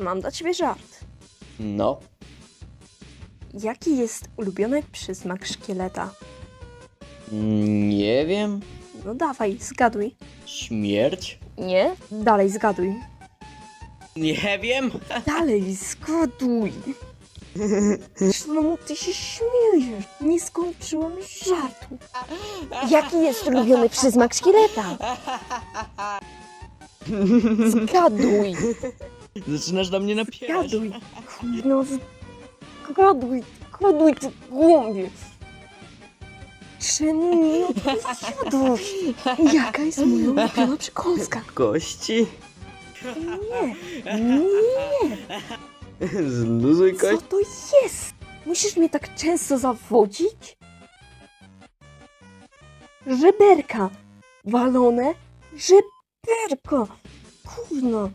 mam dla ciebie żart. No, Jaki jest ulubiony przysmak szkieleta? nie wiem. No dawaj, zgaduj. Śmierć? Nie? Dalej zgaduj. Nie wiem. Dalej zgaduj. Czemu ty się śmiejesz? Nie skończyłam żartu. Jaki jest ulubiony przysmak szkieleta? Zgaduj, Zaczynasz do mnie napierać. zgaduj. No zgaduj, zgaduj ty głąbie. Czemu nie odpowiadasz? Jaka jest moja ulubiona przekąska? Kości? Nie, nie. Zluzuj Co to jest? Musisz mnie tak często zawodzić? Żeberka. Walone żeberko. Kurno.